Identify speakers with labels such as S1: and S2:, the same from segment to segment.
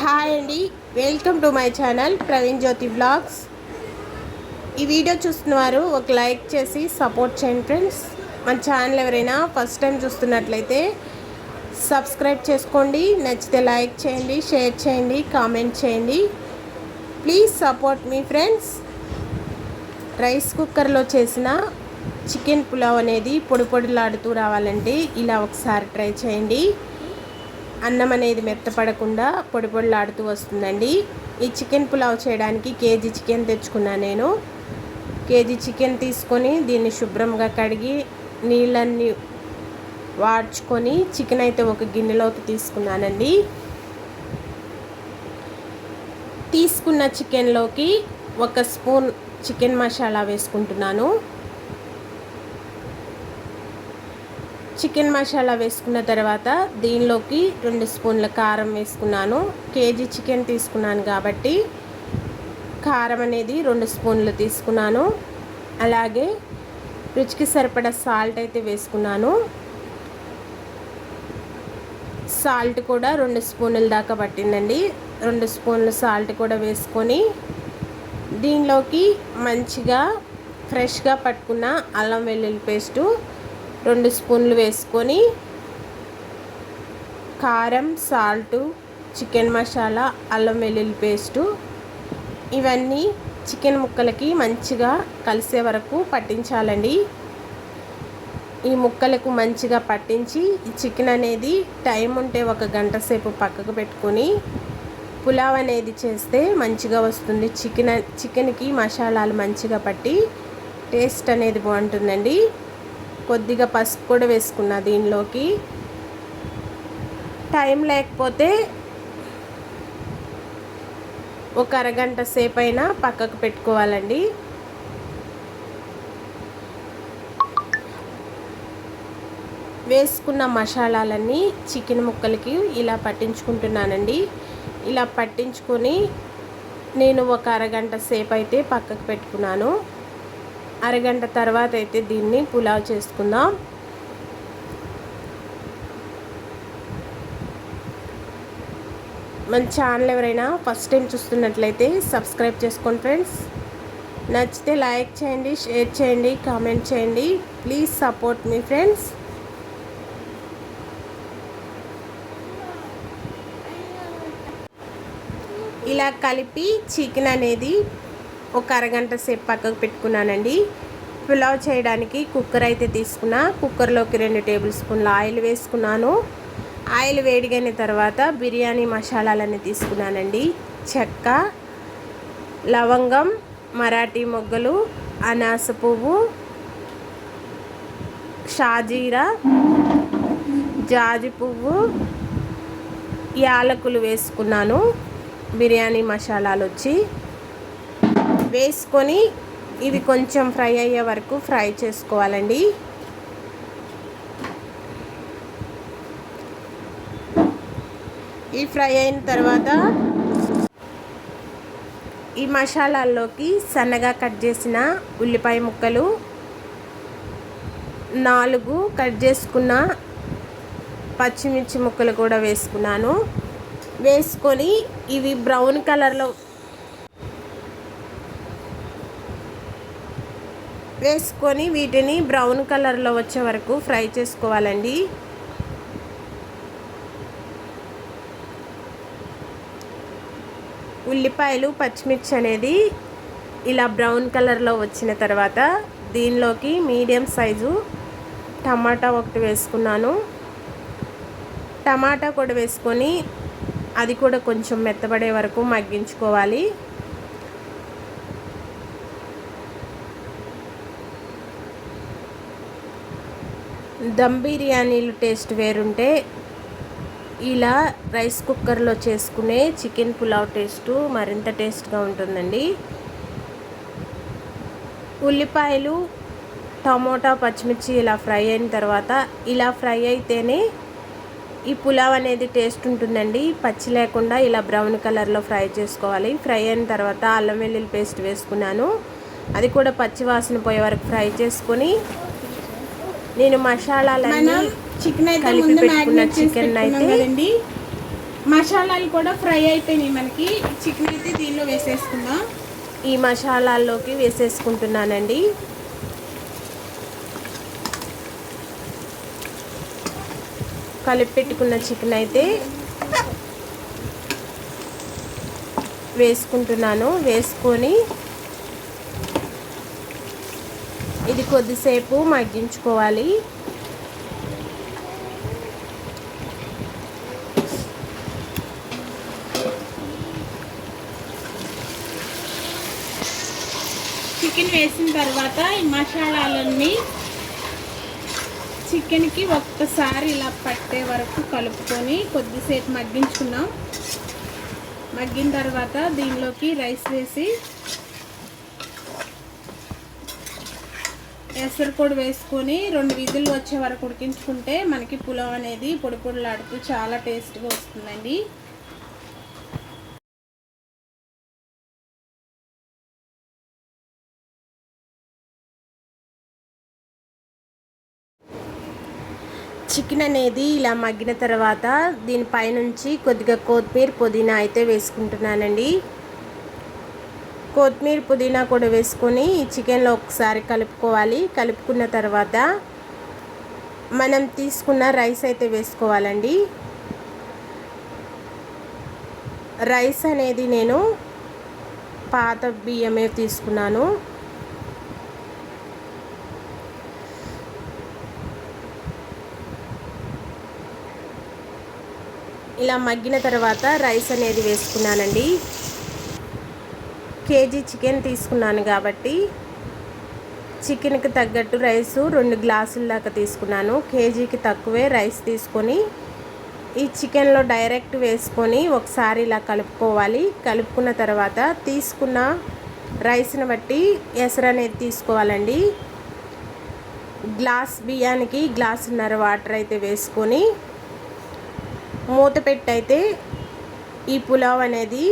S1: Hi అండి. Welcome to my channel Praveen Jyothi blogs ఈ video చూస్తున్నవారు ఒక లైక్ చేసి సపోర్ట్ చేయండి ఫ్రెండ్స్ మన ఛానల్ ఎవరైనా ఫస్ట్ టైం చూస్తున్నట్లయితే సబ్స్క్రైబ్ చేసుకోండి. నచ్చితే లైక్ చేయండి షేర్ చేయండి కామెంట్ చేయండి. ప్లీజ్ సపోర్ట్ మీ ఫ్రెండ్స్ రైస్ కుక్కర్లో చేసిన చికెన్ పులావ్ అనేది పొడి పొడిలాడుతూ రావాలంటే ఇలా ఒకసారి ట్రై చేయండి. అన్నం అనేది మెత్తపడకుండా పొడి పొడిలాడుతూ వస్తుందండి. ఈ చికెన్ పులావ్ చేయడానికి కేజీ చికెన్ తెచ్చుకున్నాను నేను. కేజీ చికెన్ తీసుకొని దీన్ని శుభ్రంగా కడిగి నీళ్ళన్నీ వాడ్చుకొని చికెన్ అయితే ఒక గిన్నెలోకి తీసుకున్నానండి. తీసుకున్న చికెన్లోకి ఒక స్పూన్ చికెన్ మసాలా వేసుకుంటున్నాను. చికెన్ మసాలా వేసుకున్న తర్వాత దీనిలోకి రెండు స్పూన్ల కారం వేసుకున్నాను. కేజీ చికెన్ తీసుకున్నాను కాబట్టి కారం అనేది రెండు స్పూన్లు తీసుకున్నాను. అలాగే రుచికి సరిపడా సాల్ట్ అయితే వేసుకున్నాను. సాల్ట్ కూడా రెండు స్పూన్ల దాకా పట్టిందండి. రెండు స్పూన్లు సాల్ట్ కూడా వేసుకొని దీనిలోకి మంచిగా ఫ్రెష్గా పట్టుకున్న అల్లం వెల్లుల్లి పేస్టు రెండు స్పూన్లు వేసుకొని కారం సాల్టు చికెన్ మసాలా అల్లం వెల్లుల్లి పేస్టు ఇవన్నీ చికెన్ ముక్కలకి మంచిగా కలిసే వరకు పట్టించాలండి. ఈ ముక్కలకు మంచిగా పట్టించి ఈ చికెన్ అనేది టైం ఉంటే ఒక గంట సేపు పక్కకు పెట్టుకొని పులావ్ అనేది చేస్తే మంచిగా వస్తుంది. చికెన్ చికెన్కి మసాలాలు మంచిగా పట్టి టేస్ట్ అనేది బాగుంటుందండి. కొద్దిగా పసుపు కూడా వేసుకున్నా దీనిలోకి. టైం లేకపోతే ఒక అరగంట సేపు అయినా పక్కకు పెట్టుకోవాలండి. వేసుకున్న మసాలాలన్నీ చికెన్ ముక్కలకి ఇలా పట్టించుకుంటున్నానండి. ఇలా పట్టించుకొని నేను ఒక అరగంట సేపు అయితే పక్కకు పెట్టుకున్నాను. అరగంట తర్వాత అయితే దీన్ని పులావ్ చేసుకుందాం. మన ఛానల్ ఎవరైనా ఫస్ట్ టైం చూస్తున్నట్లయితే సబ్స్క్రైబ్ చేసుకోండి ఫ్రెండ్స్. నచ్చితే లైక్ చేయండి షేర్ చేయండి కామెంట్ చేయండి. ప్లీజ్ సపోర్ట్ మీ ఫ్రెండ్స్. ఇలా కలిపి చికెన్ అనేది ఒక అరగంట సేపు పక్కకు పెట్టుకున్నానండి. పులావ్ చేయడానికి కుక్కర్ అయితే తీసుకున్నా. కుక్కర్లోకి రెండు టేబుల్ స్పూన్ల ఆయిల్ వేసుకున్నాను. ఆయిల్ వేడిగైన తర్వాత బిర్యానీ మసాలాలన్నీ తీసుకున్నానండి. చెక్క లవంగం మరాఠీ మొగ్గలు అనాస పువ్వు షాజీరా జాజి పువ్వు యాలకులు వేసుకున్నాను. బిర్యానీ మసాలాలు వచ్చి వేసుకొని ఇవి కొంచెం ఫ్రై అయ్యే వరకు ఫ్రై చేసుకోవాలండి. ఈ ఫ్రై అయిన తర్వాత ఈ మసాలాల్లోకి సన్నగా కట్ చేసిన ఉల్లిపాయ ముక్కలు నాలుగు కట్ చేసుకున్న పచ్చిమిర్చి ముక్కలు కూడా వేసుకున్నాను. వేసుకొని ఇవి బ్రౌన్ కలర్లో వేసుకొని వీటిని బ్రౌన్ కలర్లో వచ్చే వరకు ఫ్రై చేసుకోవాలండి. ఉల్లిపాయలు పచ్చిమిర్చి అనేది ఇలా బ్రౌన్ కలర్లో వచ్చిన తర్వాత దీనిలోకి మీడియం సైజు టమాటా ఒకటి వేసుకున్నాను. టమాటా కూడా వేసుకొని అది కూడా కొంచెం మెత్తబడే వరకు మగ్గించుకోవాలి. దమ్ బిర్యానీలు టేస్ట్ వేరుంటే ఇలా రైస్ కుక్కర్లో చేసుకునే చికెన్ పులావ్ టేస్టు మరింత టేస్ట్గా ఉంటుందండి. ఉల్లిపాయలు టమోటా పచ్చిమిర్చి ఇలా ఫ్రై అయిన తర్వాత ఇలా ఫ్రై అయితేనే ఈ పులావ్ అనేది టేస్ట్ ఉంటుందండి. పచ్చి లేకుండా ఇలా బ్రౌన్ కలర్లో ఫ్రై చేసుకోవాలి. ఫ్రై అయిన తర్వాత అల్లం వెల్లుల్లి పేస్ట్ వేసుకున్నాను. అది కూడా పచ్చి వాసన పోయే వరకు ఫ్రై చేసుకొని నేను మసాలాలన్నీ
S2: చికెన్ అయితే ముందు
S1: చికెన్ అయితే
S2: మసాలాలు కూడా ఫ్రై అయిపోయినాయి మనకి. చికెన్ అయితే దీనిలో వేసేసుకుందాం.
S1: ఈ మసాలాల్లోకి వేసేసుకుంటున్నానండి. కలిపి పెట్టుకున్న చికెన్ అయితే వేసుకుంటున్నాను. వేసుకొని కొద్దిసేపు మగ్గించుకోవాలి.
S2: చికెన్ వేసిన తర్వాత ఈ మసాలాలన్నీ చికెన్కి ఒక్కసారి ఇలా పట్టే వరకు కలుపుకొని కొద్దిసేపు మగ్గించుకున్నాం మగ్గిన తర్వాత దీనిలోకి రైస్ వేసి ఎసరు పొడి వేసుకొని రెండు విధులు వచ్చే వరకు ఉడికించుకుంటే మనకి పులావ్ అనేది పొడి పొడిలాడుతూ చాలా టేస్ట్గా వస్తుందండి.
S1: చికెన్ అనేది ఇలా మగ్గిన తర్వాత దీనిపైనుంచి కొద్దిగా కొత్తిమీర పుదీనా అయితే వేసుకుంటున్నానండి. కొత్తిమీర పుదీనా కూడా వేసుకొని ఈ చికెన్లో ఒకసారి కలుపుకోవాలి. కలుపుకున్న తర్వాత మనం తీసుకున్న రైస్ అయితే వేసుకోవాలండి. రైస్ అనేది నేను పాత బియ్యమే తీసుకున్నాను. ఇలా మగ్గిన తర్వాత రైస్ అనేది వేసుకున్నానండి. కేజీ చికెన్ తీసుకున్నాను కాబట్టి చికెన్కి తగ్గట్టు రైస్ రెండు గ్లాసుల దాకా తీసుకున్నాను. కేజీకి తక్కువే రైస్ తీసుకొని ఈ చికెన్లో డైరెక్ట్ వేసుకొని ఒకసారి ఇలా కలుపుకోవాలి. కలుపుకున్న తర్వాత తీసుకున్న రైస్ని బట్టి ఎసరు అనేది తీసుకోవాలండి. గ్లాస్ బియ్యానికి గ్లాసున్నర వాటర్ అయితే వేసుకొని మూత పెట్టి అయితే ఈ పులావ్ అనేది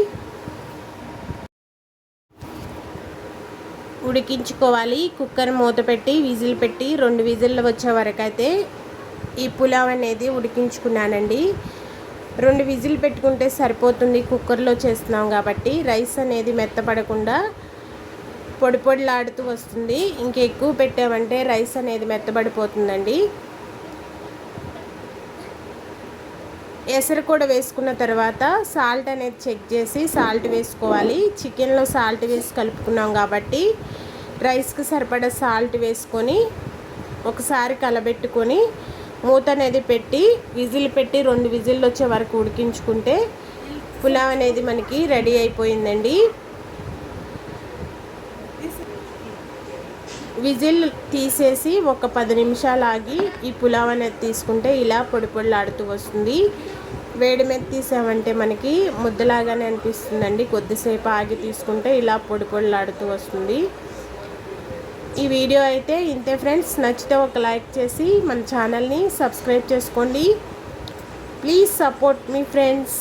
S1: ఉడికించుకోవాలి. కుక్కర్ మూత పెట్టి విజిల్ పెట్టి రెండు విజిల్లు వచ్చే వరకు అయితే ఈ పులావ్ అనేది ఉడికించుకున్నానండి. రెండు విజిల్ పెట్టుకుంటే సరిపోతుంది. కుక్కర్లో చేస్తున్నాం కాబట్టి రైస్ అనేది మెత్తపడకుండా పొడి పొడిలాడుతూ వస్తుంది. ఇంకెక్కువ పెట్టామంటే రైస్ అనేది మెత్తబడిపోతుందండి. ఎసరు కూడా వేసుకున్న తర్వాత సాల్ట్ అనేది చెక్ చేసి సాల్ట్ వేసుకోవాలి. చికెన్లో సాల్ట్ వేసి కలుపుకున్నాం కాబట్టి రైస్కి సరిపడా సాల్ట్ వేసుకొని ఒకసారి కలబెట్టుకొని మూత అనేది పెట్టి విజిల్ పెట్టి రెండు విజిల్లు వచ్చే వరకు ఉడికించుకుంటే పులావ్ అనేది మనకి రెడీ అయిపోయిందండి. విజిల్ తీసేసి ఒక పది నిమిషాలు ఆగి ఈ పులావ్ అనేది తీసుకుంటే ఇలా పొడి పొడిలాడుతూ వస్తుంది. వేడి మీద తీసామంటే మనకి ముద్దలాగానే అనిపిస్తుందండి. కొద్దిసేపు ఆగి తీసుకుంటే ఇలా పొడి పొడిలాడుతూ వస్తుంది. ఈ వీడియో అయితే ఇంతే ఫ్రెండ్స్. నచ్చితే ఒక లైక్ చేసి మన ఛానల్ని సబ్స్క్రైబ్ చేసుకోండి. ప్లీజ్ సపోర్ట్ మీ ఫ్రెండ్స్.